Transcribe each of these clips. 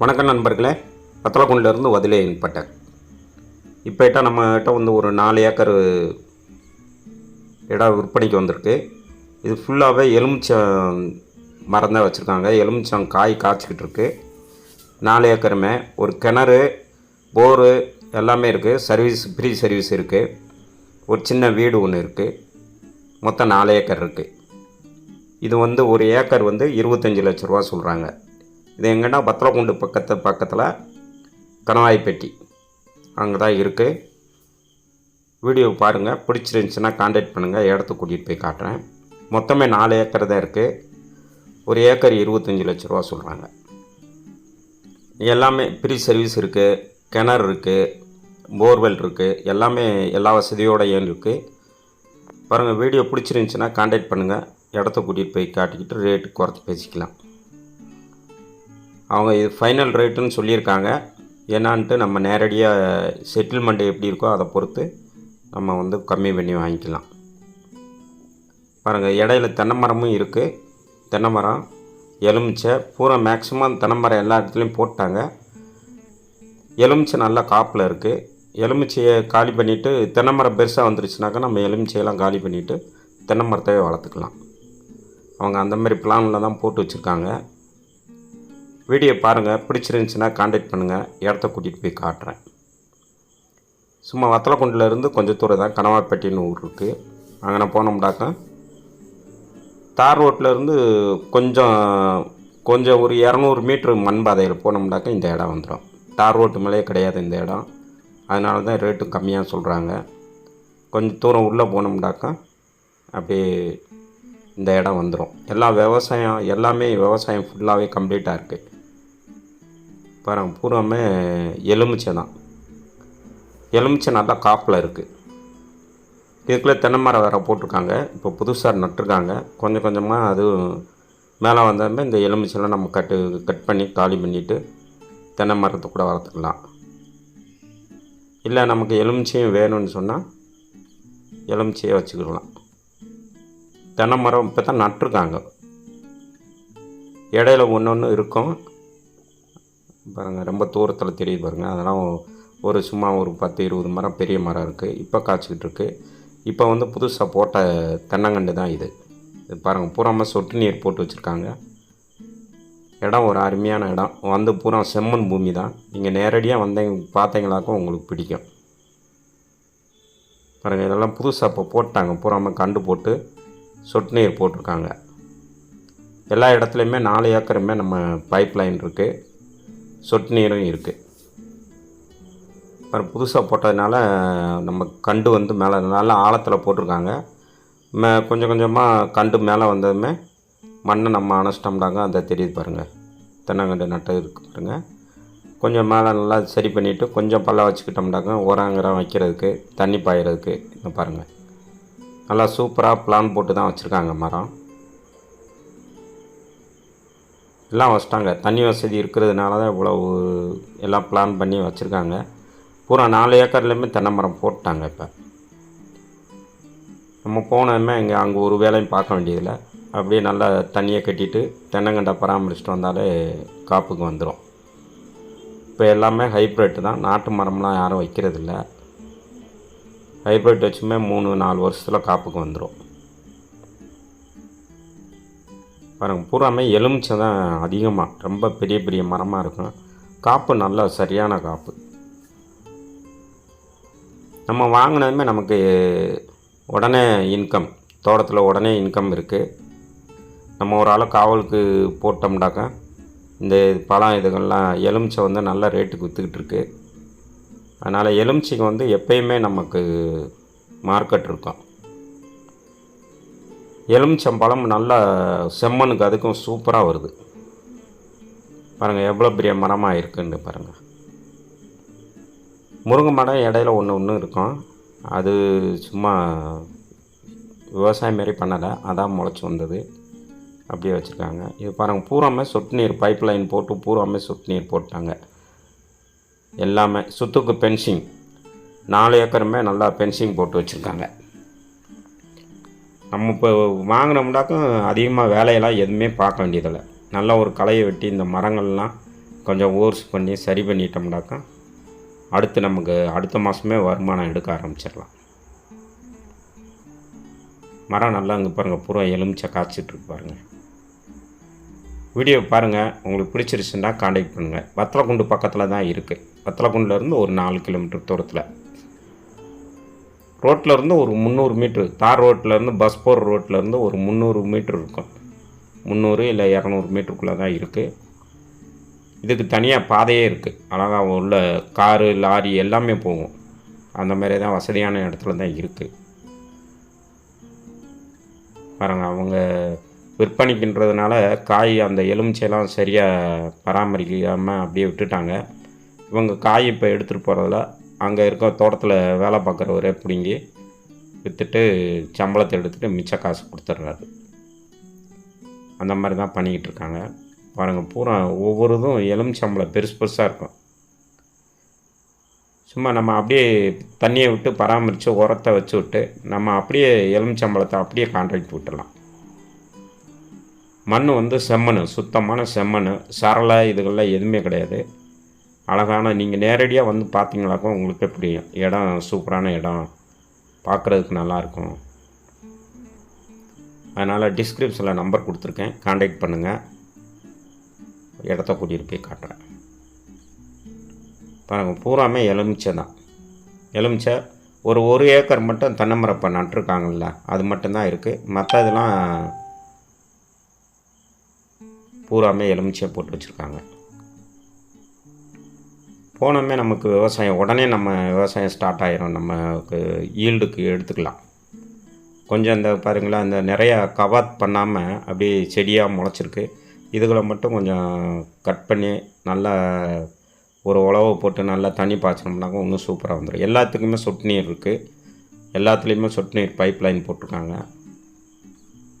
வணக்கம் நண்பர்களே. பத்தலக்குண்டிலேருந்து வதிலே இன்பட்டர் இப்போட்டா நம்மகிட்ட வந்து ஒரு நாலு ஏக்கர் இடம் விற்பனைக்கு வந்திருக்கு. இது ஃபுல்லாகவே எலுமிச்சம் மரம் தான் வச்சுருக்காங்க. எலுமிச்சம் காய் காய்ச்சிக்கிட்டு இருக்குது நாலு ஏக்கருமே. ஒரு கிணறு போரு எல்லாமே இருக்குது சர்வீஸ் ஃப்ரீ சர்வீஸ் இருக்குது ஒரு சின்ன வீடு ஒன்று இருக்குது மொத்தம் நாலு ஏக்கர் இருக்குது இது வந்து ஒரு ஏக்கர் வந்து இருபத்தஞ்சி லட்ச ரூபா சொல்கிறாங்க இது எங்கன்னா பத்திரக்குண்டு பக்கத்து பக்கத்தில் கணவாய்ப்பட்டி அங்கே தான் இருக்குது வீடியோ பாருங்கள் பிடிச்சிருந்துச்சுன்னா காண்டாக்ட் பண்ணுங்கள் இடத்த கூட்டிகிட்டு போய் காட்டுறேன். மொத்தமே நாலு ஏக்கர் தான் இருக்குது ஒரு ஏக்கர் இருபத்தஞ்சி லட்ச ரூபா சொல்கிறாங்க எல்லாமே ஃப்ரீ சர்வீஸ் இருக்குது கிணறு இருக்குது போர்வெல் இருக்குது எல்லாமே எல்லா வசதியோடையும் இருக்குது பாருங்கள் வீடியோ பிடிச்சிருந்துச்சுன்னா காண்டாக்ட் பண்ணுங்கள் இடத்த கூட்டிகிட்டு போய் காட்டிக்கிட்டு ரேட்டு குறைச்சி பேசிக்கலாம். அவங்க இது ஃபைனல் ரேட்டுன்னு சொல்லியிருக்காங்க. என்னான்ட்டு நம்ம நேரடியாக செட்டில்மெண்ட் எப்படி இருக்கோ அதை பொறுத்து நம்ம வந்து கம்மி பண்ணி வாங்கிக்கலாம். பாருங்கள் இடையில தென்னை மரமும் இருக்குது தென்னை மரம் எலுமிச்சை பூரா மேக்ஸிமம் தென்னை மரம் எல்லா இடத்துலையும் போட்டாங்க. எலுமிச்சை நல்லா காப்பில் இருக்குது எலுமிச்சையை காலி பண்ணிவிட்டு தென்னை மரம் பெருசாக வந்துருச்சுனாக்கா நம்ம எலுமிச்சையெல்லாம் காலி பண்ணிவிட்டு தென்னை மரத்தையே வளர்த்துக்கலாம். அவங்க அந்த மாதிரி பிளானில் தான் போட்டு வச்சுருக்காங்க. வீடியோ பாருங்கள் பிடிச்சிருந்துச்சுன்னா காண்டாக்ட் பண்ணுங்கள் இடத்த கூட்டிகிட்டு போய் காட்டுறேன். சும்மா வத்தலக்குண்டிலேருந்து கொஞ்சம் தூரம் தான் கனவாப்பட்டின்னு ஊர் இருக்குது அங்கே போனோம்னாக்கா தார் ரோட்டில் இருந்து கொஞ்சம் கொஞ்சம் ஒரு இரநூறு மீட்ரு மண் பாதையில் போனோம்னாக்கா இந்த இடம் வந்துடும் தார் ரோட்டு மேலே கிடையாது இந்த இடம். அதனால தான் ரேட்டும் கம்மியாக சொல்கிறாங்க கொஞ்சம் தூரம் உள்ளே போனோம்னாக்கா அப்படியே இந்த இடம் வந்துடும் எல்லா விவசாயம் எல்லாமே விவசாயம் ஃபுல்லாகவே கம்ப்ளீட்டாக இருக்குது பாருங்கள் பூராமே எலுமிச்சை தான் எலுமிச்சை நல்லா காப்பில் இருக்குது இதுக்குள்ளே தென்னை மரம் வேறு போட்டிருக்காங்க. இப்போ புதுசாக நட்டுருக்காங்க. கொஞ்சம் கொஞ்சமாக அது மேலே வந்தாலுமே இந்த எலுமிச்சைலாம் நம்ம கட்டு கட் பண்ணி காலி பண்ணிவிட்டு தென்னை மரத்தை கூட வளர்த்துக்கலாம். இல்லை நமக்கு எலுமிச்சையும் வேணும்னு சொன்னால் எலுமிச்சையை வச்சுக்கலாம். தென்னை மரம் இப்போ தான் நட்டுருக்காங்க. இடையில ஒன்று ஒன்று இருக்கும். பாருங்கள் ரொம்ப தூரத்தில் தெரியுது பாருங்கள் அதெல்லாம் ஒரு சும்மா ஒரு பத்து இருபது மரம் பெரிய மரம் இருக்குது இப்போ காய்ச்சிக்கிட்டு இருக்குது இப்போ வந்து புதுசாக போட்ட தென்னங்கண்டு தான் இது. இது பாருங்கள் பூராமல் சொட்டு நீர் போட்டு வச்சுருக்காங்க. இடம் ஒரு அருமையான இடம். வந்து பூரா செம்மண் பூமி தான். நீங்கள் நேரடியாக வந்தீங்க பார்த்தீங்களாக்கும் உங்களுக்கு பிடிக்கும். பாருங்கள் இதெல்லாம் புதுசாக இப்போ போட்டாங்க. பூராமல் கண்டு போட்டு சொட்டு நீர் போட்டிருக்காங்க. எல்லா இடத்துலையுமே நாலு ஏக்கருமே நம்ம பைப் லைன் இருக்குது சொட்டு நீரும் இருக்குது அப்புறம் புதுசாக போட்டதுனால நம்ம கண்டு வந்து மேலே நல்லா ஆழத்தில் போட்டிருக்காங்க. மே கொஞ்சம் கொஞ்சமாக கண்டு மேலே வந்ததுமே மண்ணை நம்ம அணைச்சிட்டோம்னாங்க அந்த தெரியுது பாருங்கள் தென்னங்கண்டு நட்டு இருக்குது பாருங்கள் கொஞ்சம் மேலே நல்லா சரி பண்ணிவிட்டு கொஞ்சம் பல்ல வச்சுக்கிட்டோம்னாக்கா உரங்கிறம் வைக்கிறதுக்கு தண்ணி பாயிறதுக்கு இந்த பாருங்கள் நல்லா சூப்பராக பிளான் போட்டு தான் வச்சுருக்காங்க மரம். எல்லாம் வச்சிட்டாங்க. தண்ணி வசதி இருக்கிறதுனால தான் இவ்வளவு எல்லாம் பிளான் பண்ணி வச்சுருக்காங்க. பூரா நாலு ஏக்கர்லேயுமே தென்னை மரம் போட்டாங்க இப்போ. நம்ம போனோமே இங்கே அங்கே ஒரு வேலையும் பார்க்க வேண்டியதில்லை. அப்படியே நல்லா தண்ணியை கட்டிட்டு தென்னங்கண்டை பராமரிச்சுட்டு வந்தாலே காப்புக்கு வந்துடும் இப்போ எல்லாமே ஹைப்ரிட் தான். நாட்டு மரம்லாம் யாரும் வைக்கிறதில்ல. ஹைப்ரிட் வச்சுமே மூணு நாலு வருஷத்தில் காப்புக்கு வந்துடும் பாருங்கள் பூராமே எலுமிச்சை தான் அதிகமாக ரொம்ப பெரிய பெரிய மரமாக இருக்கும். காப்பு நல்லா சரியான காப்பு. நம்ம வாங்கினதுமே நமக்கு உடனே இன்கம் தோட்டத்தில் உடனே இன்கம் இருக்குது நம்ம ஒரு ஆள் காவலுக்கு போட்டோம்னாக்கா இந்த பழம் இதுகள்லாம் எலுமிச்சை வந்து நல்ல ரேட்டுக்கு விற்றுக்கிட்டு இருக்குது அதனால் எலுமிச்சைக்கு வந்து எப்பயுமே நமக்கு மார்க்கெட் இருக்கும். எலுமிச்சம்பழம் நல்லா செம்மண்ணுக்கு அதுக்கும் சூப்பராக வருது. பாருங்கள் எவ்வளோ பெரிய மரமாக இருக்குன்னு பாருங்கள் முருங்கை மரம் இடையில ஒன்று ஒன்று இருக்கும். அது சும்மா விவசாயம் மாரி பண்ணலை அதான் முளைச்சி வந்தது. அப்படியே வச்சுருக்காங்க. இது பாருங்கள் பூராமே சொட்டு நீர் பைப் லைன் போட்டு பூராமே சொட்டு நீர் போட்டாங்க. எல்லாமே சுத்துக்கு பென்சிங். நாலு ஏக்கருமே நல்லா பென்சிங் போட்டு வச்சுருக்காங்க. நம்ம இப்போ வாங்கினோம்னாக்கும் அதிகமாக வேலையெல்லாம் எதுவுமே பார்க்க வேண்டியதில்லை. நல்ல ஒரு களையை வெட்டி இந்த மரங்கள்லாம் கொஞ்சம் ஓர்ஸ் பண்ணி சரி பண்ணிட்டோம்னாக்கா அடுத்து நமக்கு அடுத்த மாதமே வருமானம் எடுக்க ஆரம்பிச்சிடலாம். மரம் நல்லா இங்கே பாருங்கள் பூரா எலுமிச்சை காய்ச்சிட்ருக்கு பாருங்கள் வீடியோ பாருங்கள் உங்களுக்கு பிடிச்சிருச்சுன்னா காண்டாக்ட் பண்ணுங்கள் வத்தலக்குண்டு பக்கத்தில் தான் இருக்குது வத்தலக்குண்டுலேருந்து ஒரு நாலு கிலோமீட்டர் தூரத்தில். ரோட்டில் இருந்து ஒரு முந்நூறு மீட்ரு தார் ரோட்டிலேருந்து பஸ் போகிற ரோட்டிலேருந்து ஒரு முந்நூறு மீட்ரு இருக்கும். முந்நூறு இல்லை இரநூறு மீட்டருக்குள்ளே தான் இருக்குது இதுக்கு தனியாக பாதையே இருக்குது அழகாக உள்ள காரு லாரி எல்லாமே போகும். அந்த மாதிரி தான் வசதியான இடத்துல தான் இருக்குது பாருங்க அவங்க விற்பனைக்குன்றதுனால காய் அந்த எலுமிச்சையெல்லாம் சரியாக பராமரிக்காமல் அப்படியே விட்டுட்டாங்க. இவங்க காய் இப்போ எடுத்துகிட்டு போகிறதுல அங்கே இருக்க தோட்டத்தில் வேலை பார்க்குறவரே பிடுங்கி விற்றுட்டு சம்பளத்தை எடுத்துகிட்டு மிச்ச காசு கொடுத்துட்றாரு அந்த மாதிரி தான் பண்ணிக்கிட்டு இருக்காங்க. பாருங்கள் பூரா ஒவ்வொரு இதும் எலுமிச்சம்பளம் பெருசு பெருசாக இருக்கும். சும்மா நம்ம அப்படியே தண்ணியை விட்டு பராமரித்து உரத்தை வச்சு விட்டு நம்ம அப்படியே எலுமிச்சம்பழத்தை அப்படியே கான்ட்ராக்ட் விட்டுடலாம். மண் வந்து செம்மண் சுத்தமான செம்மண் சரளை இதுகளில் எதுவுமே கிடையாது. அழகான நீங்கள் நேரடியாக வந்து பார்த்தீங்களாக்கும் உங்களுக்கு எப்படி இடம் சூப்பரான இடம். பார்க்குறதுக்கு நல்லாயிருக்கும் அதனால் டிஸ்கிரிப்ஷனில் நம்பர் கொடுத்துருக்கேன். காண்டாக்ட் பண்ணுங்கள் இடத்த கூட்டிகிட்டு போய் காட்டுறேன். பாருங்கள் பூராமே எலுமிச்சை தான். எலுமிச்சை ஒரு ஒரு ஏக்கர் மட்டும் தென்னமரப்பை நட்டுருக்காங்கல்ல அது மட்டும்தான் இருக்குது மற்ற இதெல்லாம் பூராமே எலுமிச்சை போட்டு வச்சுருக்காங்க. போனோமே நமக்கு விவசாயம் உடனே நம்ம விவசாயம் ஸ்டார்ட் ஆயிரும். நமக்கு ஈல்டுக்கு எடுத்துக்கலாம். கொஞ்சம் இந்த பாருங்களேன் இந்த நிறையா கவாத் பண்ணாமல் அப்படியே செடியாக முளைச்சிருக்கு. இதுகளை மட்டும் கொஞ்சம் கட் பண்ணி நல்லா ஒரு உழவை போட்டு நல்லா தண்ணி பாய்ச்சினோம்னாக்க இன்னும் சூப்பராக வந்துடும் எல்லாத்துக்குமே சொட்டு நீர் இருக்குது எல்லாத்துலேயுமே சொட்டு நீர் பைப் லைன் போட்டிருக்காங்க.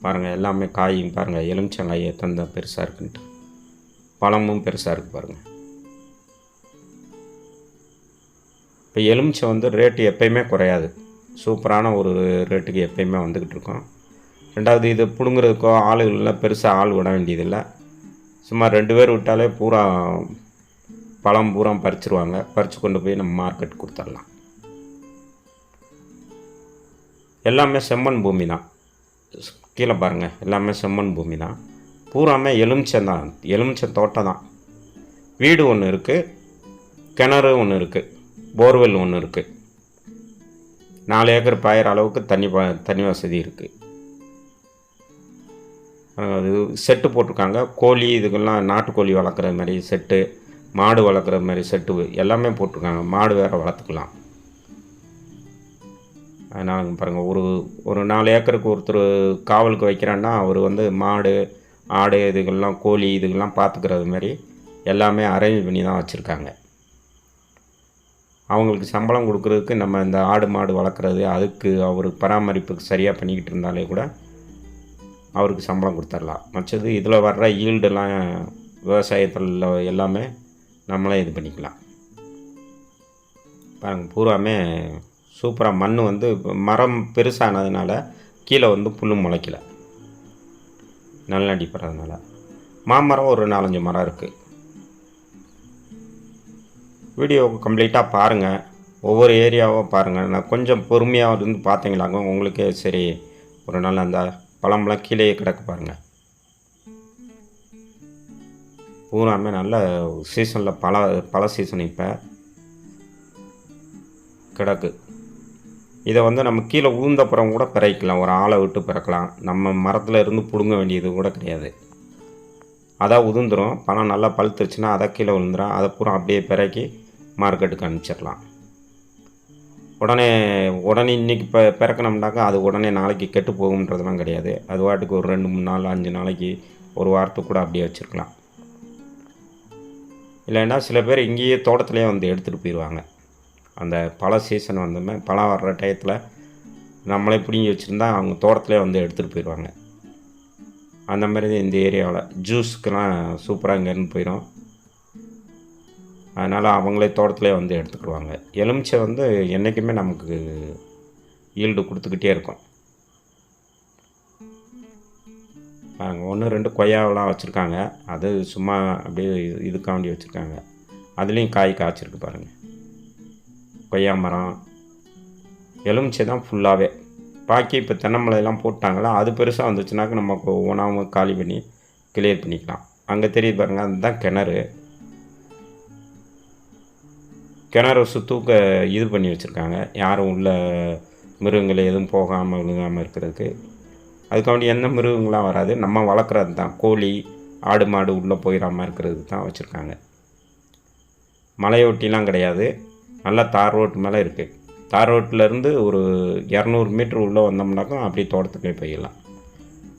பாருங்கள் எல்லாமே காயும் பாருங்கள் எலுமிச்சங்காய் எத்தனை பெருசாக இருக்குன்ட்டு. பழமும் பெருசாக இருக்குது பாருங்கள் இப்போ எலுமிச்சை வந்து ரேட்டு எப்பயுமே குறையாது. சூப்பரான ஒரு ரேட்டுக்கு எப்பயுமே வந்துக்கிட்டு இருக்கோம். ரெண்டாவது இது பிடுங்குறதுக்கோ ஆளுகள்லாம் பெருசாக ஆள் விட வேண்டியதில்லை. சும்மா ரெண்டு பேர் விட்டாலே பூரா பழம் பூரா பறிச்சிருவாங்க. பறித்து கொண்டு போய் நம்ம மார்க்கெட் கொடுத்துடலாம். எல்லாமே செம்மண் பூமி தான். கீழே பாருங்கள் எல்லாமே செம்மண் பூமி தான். பூராமே எலுமிச்சம் தான். எலுமிச்சம் தோட்டம் தான். வீடு ஒன்று இருக்குது கிணறு ஒன்று இருக்குது போர்வெல் ஒன்று இருக்குது நாலு ஏக்கர் பாயிற அளவுக்கு தண்ணி ப தண்ணி வசதி இருக்குது அது செட்டு போட்டிருக்காங்க. கோழி இதுக்கெல்லாம் நாட்டுக்கோழி வளர்க்குற மாதிரி செட்டு மாடு வளர்க்குற மாதிரி செட்டு எல்லாமே போட்டிருக்காங்க. மாடு வேறு வளர்த்துக்கலாம். அதனால் பாருங்கள் ஒரு ஒரு நாலு ஏக்கருக்கு ஒருத்தர் காவலுக்கு வைக்கிறான்னா அவர் வந்து மாடு ஆடு இதுக்கெல்லாம் கோழி இதுகள்லாம் பார்த்துக்கிறது மாதிரி எல்லாமே அரேஞ்ச் பண்ணி தான் வச்சுருக்காங்க. அவங்களுக்கு சம்பளம் கொடுக்குறதுக்கு நம்ம இந்த ஆடு மாடு வளர்க்குறது அதுக்கு அவர் பராமரிப்புக்கு சரியாக பண்ணிக்கிட்டு இருந்தாலே கூட அவருக்கு சம்பளம் கொடுத்துர்லாம். மற்றது இதில் வர்ற ஈல்டெல்லாம் விவசாயத்தில் எல்லாமே நம்மளே இது பண்ணிக்கலாம். பாருங்கள் பூராமே சூப்பராக மண் வந்து மரம் பெருசானதுனால கீழே வந்து புல் முளைக்கல. நல்லடி படுறதுனால மாமரம் ஒரு நாலஞ்சு மரம் இருக்குது வீடியோ கம்ப்ளீட்டாக பாருங்கள் ஒவ்வொரு ஏரியாவும் பாருங்கள் நான் கொஞ்சம் பொறுமையாக இருந்து பார்த்தீங்களாங்க? உங்களுக்கே சரி ஒரு நாள் அந்த பழம்லாம் கீழேயே கிடக்கு பாருங்கள் பூராமே நல்ல சீசனில் பல பல சீசன் இப்போ கிடக்கு. இதை வந்து நம்ம கீழே உளுந்தப்புறம் கூட பிறக்கலாம். ஒரு ஆளை விட்டு பிறக்கலாம். நம்ம மரத்தில் இருந்து பிடுங்க வேண்டியது கூட கிடையாது. அதான் உதிர்ந்துடும் பழம் நல்லா பழுத்துருச்சுன்னா அதை கீழே விழுந்துடும் அதை பூரா அப்படியே பிறக்கி மார்க்கெட்டுக்கு அனுப்பிச்சிடலாம். உடனே உடனே இன்றைக்கி இப்போ பிறக்கணும்னாக்கா அது உடனே நாளைக்கு கெட்டு போகுன்றதெல்லாம் கிடையாது. அது வாட்டுக்கு ஒரு ரெண்டு மூணு நாள் அஞ்சு நாளைக்கு ஒரு வாரத்துக்கு கூட அப்படியே வச்சுருக்கலாம். இல்லைன்னா சில பேர் இங்கேயே தோட்டத்துலேயே வந்து எடுத்துகிட்டு போயிடுவாங்க அந்த பழ சீசன் வந்தோமே பழம் வர்ற டயத்தில் நம்மளே பிடிங்கி வச்சுருந்தா அவங்க தோட்டத்துலேயே வந்து எடுத்துகிட்டு போயிடுவாங்க அந்த மாதிரி தான் இந்த ஏரியாவில் ஜூஸ்க்கெலாம் சூப்பராக இங்கேருந்து போயிடும் அதனால் அவங்களே தோட்டத்திலே வந்து எடுத்துக்கிடுவாங்க. எலுமிச்சை வந்து என்றைக்குமே நமக்கு ஈல்டு கொடுத்துக்கிட்டே இருக்கும். ஒன்று ரெண்டு கொய்யாவெலாம் வச்சுருக்காங்க. அது சும்மா அப்படியே இது- இதுக்காண்டி வச்சுருக்காங்க. அதுலேயும் காய் காய்ச்சிருக்கு பாருங்கள் கொய்யா மரம் எலுமிச்சை தான் ஃபுல்லாகவே பாக்கி இப்போ தென்னமலையெல்லாம் போட்டாங்களா அது பெருசாக வந்துச்சுனாக்க நம்ம ஒன்றாம காலி பண்ணி கிளியர் பண்ணிக்கலாம். அங்கே தெரியுது பாருங்கள் அதுதான் கிணறு. கிணறு சுத்தூக்க இது பண்ணி வச்சுருக்காங்க. யாரும் உள்ள மிருகங்கள் எதுவும் போகாமல் விழுகாமல் இருக்கிறதுக்கு. அதுக்காண்டி எந்த மிருகங்களாம் வராது. நம்ம வளர்க்குறது தான். கோழி ஆடு மாடு உள்ளே போயிடாமல் இருக்கிறதுக்கு தான் வச்சுருக்காங்க. மலையொட்டிலாம் கிடையாது. நல்லா தார் ரோட்டு மேலே இருக்குது தார் ரோட்டிலேருந்து ஒரு இரநூறு மீட்ரு உள்ளே வந்தோம்னாக்கா அப்படியே தோட்டத்துக்குள்ளே போயிடலாம்.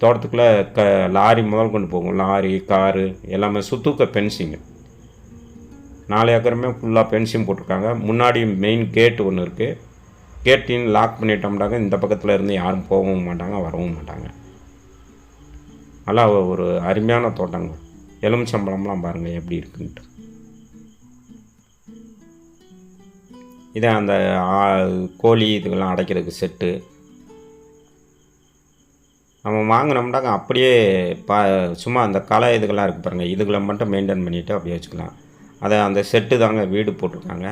தோட்டத்துக்குள்ளே க லாரி முதல் கொண்டு போகும். லாரி காரு எல்லாமே சுத்தூக்க பென்சிங்கு நாலு ஏக்கருமே ஃபுல்லாக பென்சிங் போட்டிருக்காங்க. முன்னாடி மெயின் கேட்டு ஒன்று இருக்குது கேட்டின் லாக் பண்ணிட்டோம்னாக்க இந்த பக்கத்தில் இருந்து யாரும் போகவும் மாட்டாங்க வரவும் மாட்டாங்க. நல்லா ஒரு அருமையான தோட்டங்க. எலுமிச்சம்பழம்லாம் பாருங்கள் எப்படி இருக்குன்ட்டு. இதை அந்த கோழி இதுக்கெல்லாம் அடைக்கிறதுக்கு செட்டு நம்ம வாங்கினோம்னாக்க அப்படியே பா சும்மா அந்த களை இதுக்கெல்லாம் இருக்குது பாருங்கள் இதுகளை மட்டும் மெயின்டைன் பண்ணிவிட்டு அப்படியே வச்சுக்கலாம். அதை அந்த செட்டு தாங்க வீடு போட்டிருக்காங்க.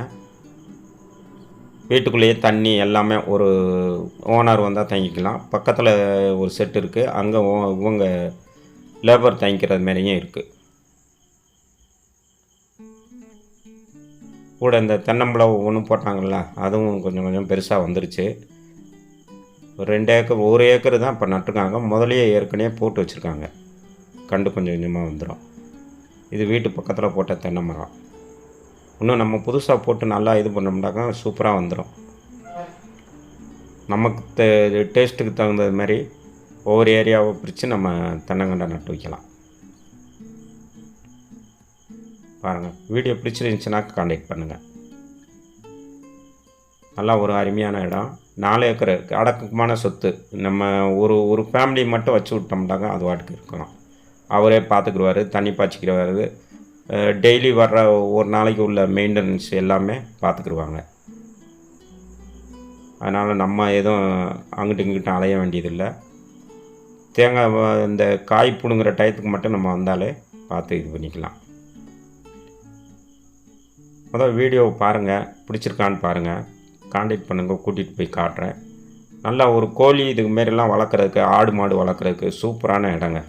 வீட்டுக்குள்ளேயே தண்ணி எல்லாமே ஒரு ஓனர் வந்தால் தங்கிக்கலாம். பக்கத்தில் ஒரு செட்டு இருக்குது அங்கே இவங்க லேபர் தங்கிக்கிறது மாதிரியும் இருக்குது கூட இந்த தென்னம்பழம் ஒன்று போட்டாங்கல்ல அதுவும் கொஞ்சம் கொஞ்சம் பெருசாக வந்துருச்சு. ஒரு ரெண்டு ஏக்கர் ஒரு ஏக்கர் தான் இப்போ நட்டுருக்காங்க. முதலையே ஏற்கனவே போட்டு வச்சுருக்காங்க. கண்டு கொஞ்சம் கொஞ்சமாக வந்துடும் இது வீட்டு பக்கத்தில் போட்ட தென்னை மரம். இன்னும் நம்ம புதுசாக போட்டு நல்லா இது பண்ணோம்னாக்கா சூப்பராக வந்துடும் நமக்கு டேஸ்ட்டுக்கு தகுந்தது மாதிரி ஒவ்வொரு ஏரியாவை பிரித்து நம்ம தென்னங்கண்டை நட்டு வைக்கலாம். பாருங்கள் வீடியோ பிடிச்சிருந்துச்சுன்னா காண்டாக்ட் பண்ணுங்கள் நல்லா ஒரு அருமையான இடம். நாலு ஏக்கர் அடக்கமான சொத்து. நம்ம ஒரு ஒரு ஃபேமிலி மட்டும் வச்சு விட்டோம்னாக்கா அது வாட்டுக்கு இருக்கலாம். அவரே பார்த்துக்குருவார் தண்ணி பாய்ச்சிக்கிறவாரு. டெய்லி வர்ற ஒரு நாளைக்கு உள்ள மெயின்டெனன்ஸ் எல்லாமே பார்த்துக்குருவாங்க அதனால் நம்ம எதுவும் அங்கிட்டு இங்கிட்ட அலைய வேண்டியதில்லை. தேங்காய் இந்த காய் பிடுங்குற டயத்துக்கு மட்டும் நம்ம வந்தாலே பார்த்து இது பண்ணிக்கலாம். மொதல் வீடியோவை பாருங்கள் பிடிச்சிருக்கான்னு பாருங்கள் காண்டாக்ட் பண்ணுங்கள் கூட்டிகிட்டு போய் காட்டுறேன். நல்லா ஒரு கோழி இதுக்கு மாரிலாம் வளர்க்குறதுக்கு ஆடு மாடு வளர்க்குறதுக்கு சூப்பரான இடங்க.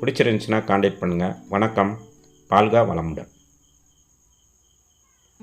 பிடிச்சிருந்துச்சுன்னா காண்டாக்ட் பண்ணுங்கள் வணக்கம். பால்கா வளமுடன்.